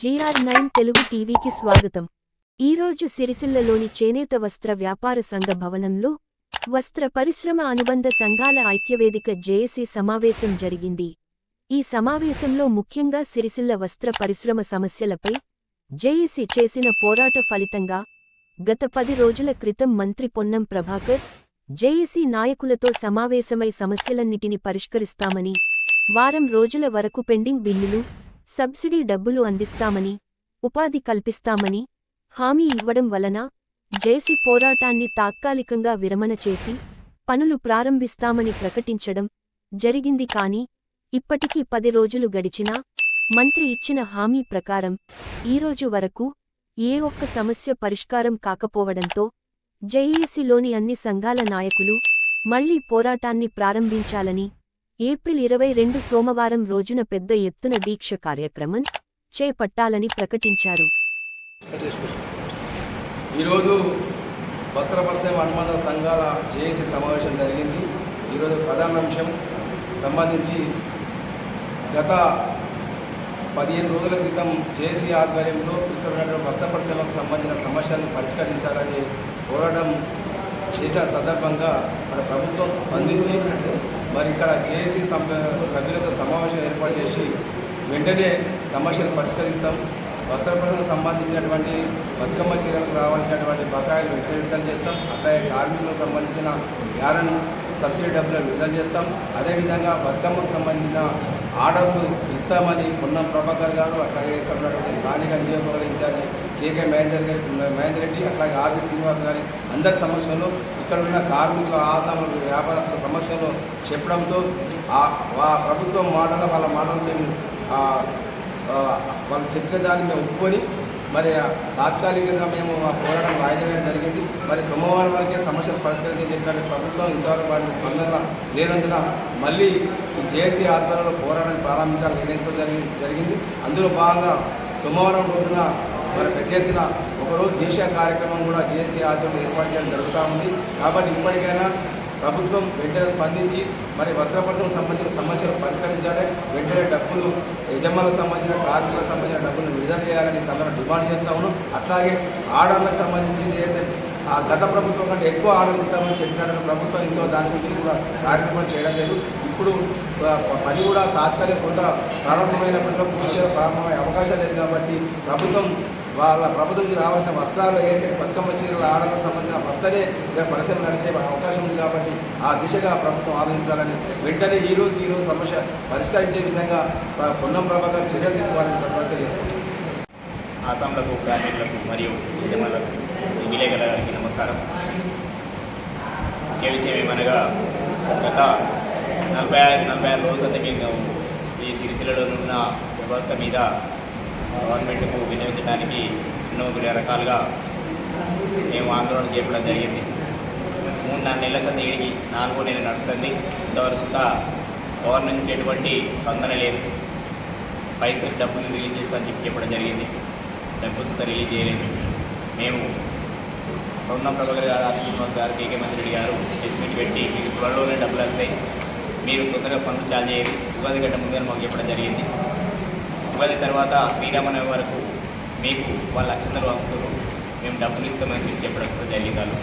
GR nine Telugu టీవీకి స్వాగతం. ఈరోజు సిరిసిల్లలోని చేనేత వస్త్ర వ్యాపార సంఘ భవనంలో వస్త్ర పరిశ్రమ అనుబంధ సంఘాల ఐక్యవేదిక జేఏసీ సమావేశం జరిగింది. ఈ సమావేశంలో ముఖ్యంగా సిరిసిల్ల వస్త్ర పరిశ్రమ సమస్యలపై జేఏసీ చేసిన పోరాట ఫలితంగా గత పది రోజుల క్రితం మంత్రి పొన్నం ప్రభాకర్ జేఏసీ నాయకులతో సమావేశమై సమస్యలన్నిటిని పరిష్కరిస్తామని వారం రోజుల వరకు పెండింగ్ బిల్లులు సబ్సిడీ డబ్బులు అందిస్తామని ఉపాధి కల్పిస్తామని హామీ ఇవ్వడం వలన జేసీ పోరాటాన్ని తాత్కాలికంగా విరమణ చేసి పనులు ప్రారంభిస్తామని ప్రకటించడం జరిగింది కాని ఇప్పటికీ పది రోజులు గడిచినా మంత్రి ఇచ్చిన హామీ ప్రకారం ఈరోజు వరకు ఏ ఒక్క సమస్య పరిష్కారం కాకపోవడంతో జేఏసీలోని అన్ని సంఘాల నాయకులు మళ్ళీ పోరాటాన్ని ప్రారంభించాలని ఏప్రిల్ ఇరవై రెండు సోమవారం రోజున పెద్ద ఎత్తున దీక్ష కార్యక్రమం చేపట్టాలని ప్రకటించారు. ఈరోజు వస్త్ర పరిశ్రమ అనుబంధ సంఘాల జేఏసీ సమావేశం జరిగింది. ఈరోజు ప్రధాన అంశం సంబంధించి గత పదిహేను రోజుల క్రితం జేసీ ఆధ్వర్యంలో ఇక్కడ ఉన్నటువంటి వస్త్ర పరిశ్రమకు సంబంధించిన సమస్యలను పరిష్కరించాలని పోరాటం చేసిన సందర్భంగా మన ప్రభుత్వం స్పందించి మరి ఇక్కడ జేఏసీ సభ్యులతో సమావేశం ఏర్పాటు చేసి వెంటనే సమస్యలు పరిష్కరిస్తాం. వస్త్ర పరిశ్రమకు సంబంధించినటువంటి బతుకమ్మ చీరలకు రావాల్సినటువంటి బకాయిలు వెంటనే విడుదల చేస్తాం. అట్లాగే కార్మికులకు సంబంధించిన యారన్ సబ్సిడీ డబ్బులు విడుదల చేస్తాం. అదేవిధంగా బతుకమ్మకు సంబంధించిన ఆర్డర్లు ఇస్తామని పొన్నం ప్రభాకర్ గారు అట్లాగే ఇక్కడ ఉన్నటువంటి స్థానిక నియోజకవర్గ ఇన్ఛార్జి కేకే మహేందర్ గారి మహేందర్ రెడ్డి అట్లాగే ఆర్జీ శ్రీనివాస్ గారి అందరి సమక్షంలో ఇక్కడ ఉన్న కార్మికుల ఆసాములు వ్యాపారస్తుల సమక్షంలో చెప్పడంతో ఆ ప్రభుత్వం మాటల వాళ్ళ మాటలు మేము వాళ్ళు చెప్పిన దాన్ని మేము ఒప్పుకొని మరి తాత్కాలికంగా మేము ఆ పోరాటం వాయిదా జరిగింది. మరి సోమవారం వరకే సమస్యలు పరిష్కరించి చెప్పిన ప్రభుత్వం. ఇంతవరకు వారిని స్పందన లేనందున మళ్ళీ జేసీ జేఏసీ ఆధ్వర్యంలో పోరాటం ప్రారంభించాలని నిర్ణయించడం జరిగి జరిగింది. అందులో భాగంగా సోమవారం రోజున మరి పెద్ద ఎత్తున ఒకరోజు దేశ కార్యక్రమం కూడా జేఏసీ ఆధ్వర్యంలో ఏర్పాటు చేయడం జరుగుతూ ఉంది. కాబట్టి ఇప్పటికైనా ప్రభుత్వం వెంటనే స్పందించి మరి వస్త్ర పరిశ్రమకు సంబంధించిన సమస్యలు పరిష్కరించాలి. వెంటనే డబ్బులు యజమానులకు సంబంధించిన కార్మికులకు సంబంధించిన డబ్బులు విడుదల చేయాలని సందర్భం డిమాండ్ చేస్తా ఉన్నాం. అట్లాగే ఆర్డర్లకు సంబంధించింది ఏదైతే ఆ గత ప్రభుత్వం కంటే ఎక్కువ ఆర్డర్లు ఇస్తామని చెప్పినట్టు ప్రభుత్వం ఇంకో దాని గురించి కూడా కార్యక్రమం చేయడం లేదు. ఇప్పుడు పని కూడా తాత్కాలికంగా ప్రారంభమైనప్పటికీ పూర్తిగా ప్రారంభమయ్యే అవకాశం లేదు కాబట్టి ప్రభుత్వం వాళ్ళ ప్రభుత్వం నుంచి రావాల్సిన వస్త్రాలు ఏదైతే బతుకమ్మ చీరలు ఆడలకు సంబంధించిన వస్తలే పరిశ్రమ నడిచే అవకాశం ఉంది కాబట్టి ఆ దిశగా ప్రభుత్వం ఆలోచించాలని వెంటనే ఈ రోజు ఈ రోజు సమస్య పరిష్కరించే విధంగా పొన్నం ప్రభాకర్ చర్యలు తీసుకోవాలని సందర్భంగా చేస్తాం ఆసాంలకు కార్మికులకు మరియు విలేకరులకి నమస్కారం. ముఖ్య విషయం ఏమనగా గత నలభై ఐదు నలభై ఆరు రోజుల మేము ఈ సిరిసిల్లలో ఉన్న వ్యవస్థ మీద గవర్నమెంట్కు వినియోగించడానికి ఎన్నో రకాలుగా మేము ఆందోళన చేయడం జరిగింది. మూడు నాలుగు నెలల సందిగిడికి నాలుగో నెల నడుస్తుంది. ఇంతవరకు గవర్నమెంట్ ఎటువంటి స్పందన లేదు. పైసలు డబ్బులు రిలీజ్ చేస్తామని చెప్పి చెప్పడం జరిగింది. డబ్బులు సుతా రిలీజ్ చేయలేదు. మేము రుణ ప్రభాకర్ గారు ఆర్ శ్రీనివాస్ గారు కేకే మంత్రి గారు ఎస్మిట్ పెట్టి మీకు త్వరలోనే డబ్బులు వస్తాయి. మీరు తొందరగా పనులు చాలు చేయాలి ఉగాది గంట ముందుగా మాకు చెప్పడం జరిగింది. ఉగాది తర్వాత శ్రీరామనవమి వరకు మీకు వాళ్ళ లక్షణాలు వస్తారు మేము డబ్బులు ఇస్తామని చెప్పి చెప్పడం కూడా జరిగింది. వాళ్ళు